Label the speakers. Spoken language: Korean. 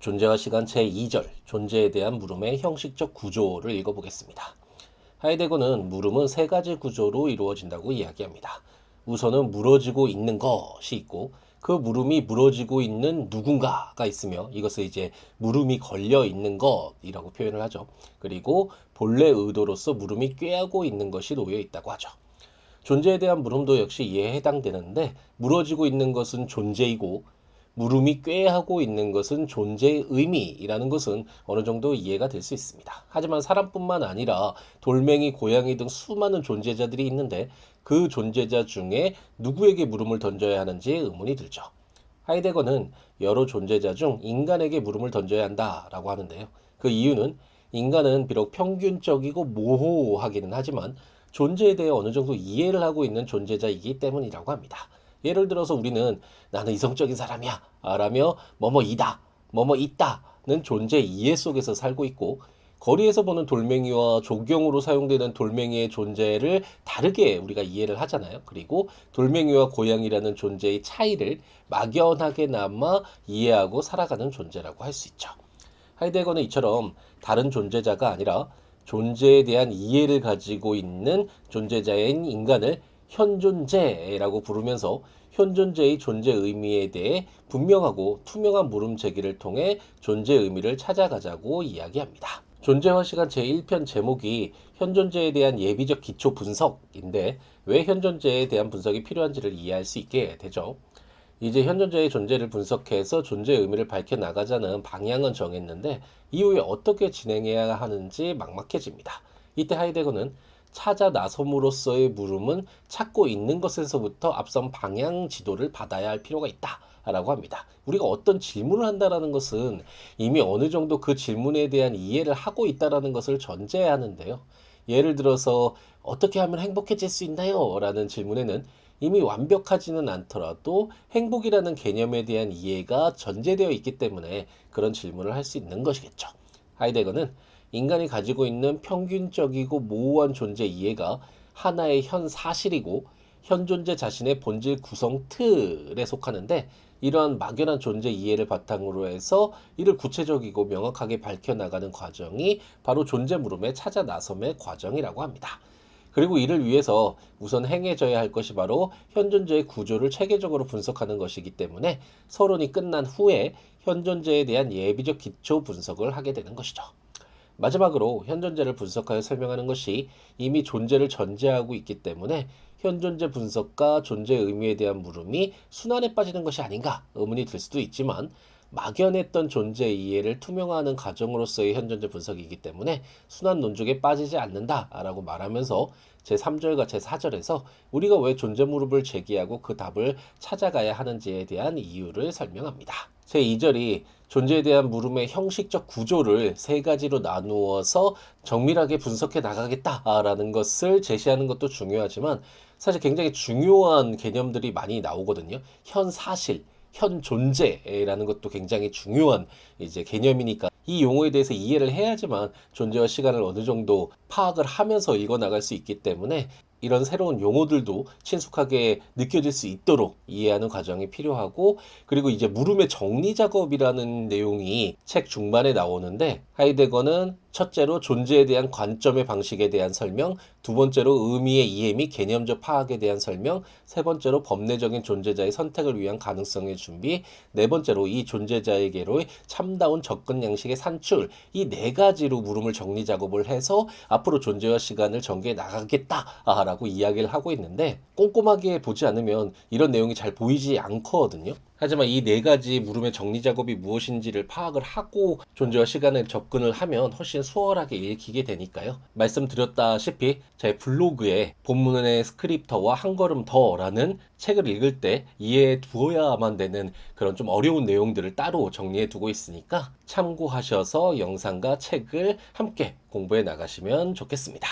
Speaker 1: 존재와 시간 제2절, 존재에 대한 물음의 형식적 구조를 읽어보겠습니다. 하이데거는 물음은 세 가지 구조로 이루어진다고 이야기합니다. 우선은 물어지고 있는 것이 있고 그 물음이 물어지고 있는 누군가가 있으며 이것을 이제 물음이 걸려 있는 것이라고 표현을 하죠. 그리고 본래 의도로서 물음이 꾀하고 있는 것이 놓여 있다고 하죠. 존재에 대한 물음도 역시 이에 해당되는데 물어지고 있는 것은 존재이고 물음이 꾀하고 있는 것은 존재의 의미이라는 것은 어느 정도 이해가 될 수 있습니다. 하지만 사람뿐만 아니라 돌멩이, 고양이 등 수많은 존재자들이 있는데 그 존재자 중에 누구에게 물음을 던져야 하는지에 의문이 들죠. 하이데거는 여러 존재자 중 인간에게 물음을 던져야 한다라고 하는데요. 그 이유는 인간은 비록 평균적이고 모호하기는 하지만 존재에 대해 어느 정도 이해를 하고 있는 존재자이기 때문이라고 합니다. 예를 들어서 우리는 나는 이성적인 사람이야 라며 뭐뭐이다, 뭐뭐 있다는 존재 이해 속에서 살고 있고 거리에서 보는 돌멩이와 조경으로 사용되는 돌멩이의 존재를 다르게 우리가 이해를 하잖아요. 그리고 돌멩이와 고양이라는 존재의 차이를 막연하게나마 이해하고 살아가는 존재라고 할 수 있죠. 하이데거는 이처럼 다른 존재자가 아니라 존재에 대한 이해를 가지고 있는 존재자인 인간을 현존재라고 부르면서 현존재의 존재 의미에 대해 분명하고 투명한 물음 제기를 통해 존재 의미를 찾아가자고 이야기합니다. 존재와 시간 제1편 제목이 현존재에 대한 예비적 기초 분석인데 왜 현존재에 대한 분석이 필요한지를 이해할 수 있게 되죠. 이제 현존재의 존재를 분석해서 존재의 의미를 밝혀 나가자는 방향은 정했는데 이후에 어떻게 진행해야 하는지 막막해집니다. 이때 하이데거는 찾아 나섬으로써의 물음은 찾고 있는 것에서부터 앞선 방향 지도를 받아야 할 필요가 있다. 라고 합니다. 우리가 어떤 질문을 한다라는 것은 이미 어느 정도 그 질문에 대한 이해를 하고 있다라는 것을 전제해야 하는데요. 예를 들어서 어떻게 하면 행복해질 수 있나요? 라는 질문에는 이미 완벽하지는 않더라도 행복이라는 개념에 대한 이해가 전제되어 있기 때문에 그런 질문을 할 수 있는 것이겠죠. 하이데거는 인간이 가지고 있는 평균적이고 모호한 존재 이해가 하나의 현 사실이고 현 존재 자신의 본질 구성 틀에 속하는데 이러한 막연한 존재 이해를 바탕으로 해서 이를 구체적이고 명확하게 밝혀나가는 과정이 바로 존재 물음에 찾아 나섬의 과정이라고 합니다. 그리고 이를 위해서 우선 행해져야 할 것이 바로 현 존재의 구조를 체계적으로 분석하는 것이기 때문에 서론이 끝난 후에 현 존재에 대한 예비적 기초 분석을 하게 되는 것이죠. 마지막으로 현존재를 분석하여 설명하는 것이 이미 존재를 전제하고 있기 때문에 현존재 분석과 존재 의미에 대한 물음이 순환에 빠지는 것이 아닌가 의문이 들 수도 있지만 막연했던 존재 이해를 투명화하는 과정으로서의 현존재 분석이기 때문에 순환 논중에 빠지지 않는다라고 말하면서 제3절과 제4절에서 우리가 왜 존재 무릎을 제기하고 그 답을 찾아가야 하는지에 대한 이유를 설명합니다. 제2절이 존재에 대한 물음의 형식적 구조를 세 가지로 나누어서 정밀하게 분석해 나가겠다라는 것을 제시하는 것도 중요하지만 사실 굉장히 중요한 개념들이 많이 나오거든요. 현 사실, 현 존재라는 것도 굉장히 중요한 이제 개념이니까 이 용어에 대해서 이해를 해야지만 존재와 시간을 어느 정도 파악을 하면서 읽어 나갈 수 있기 때문에 이런 새로운 용어들도 친숙하게 느껴질 수 있도록 이해하는 과정이 필요하고 그리고 이제 물음의 정리 작업이라는 내용이 책 중반에 나오는데 하이데거는 첫째로 존재에 대한 관점의 방식에 대한 설명, 두 번째로 의미의 이해 및 개념적 파악에 대한 설명, 세 번째로 법내적인 존재자의 선택을 위한 가능성의 준비, 네 번째로 이 존재자에게로의 참다운 접근 양식의 산출, 이 네 가지로 물음을 정리 작업을 해서 앞으로 존재와 시간을 전개해 나가겠다라고 이야기를 하고 있는데 꼼꼼하게 보지 않으면 이런 내용이 잘 보이지 않거든요. 하지만 이 네 가지 물음의 정리 작업이 무엇인지를 파악을 하고 존재와 시간을 접근을 하면 훨씬 수월하게 읽히게 되니까요. 말씀드렸다시피 제 블로그에 본문의 스크립터와 한 걸음 더라는 책을 읽을 때 이해해 두어야만 되는 그런 좀 어려운 내용들을 따로 정리해 두고 있으니까 참고하셔서 영상과 책을 함께 공부해 나가시면 좋겠습니다.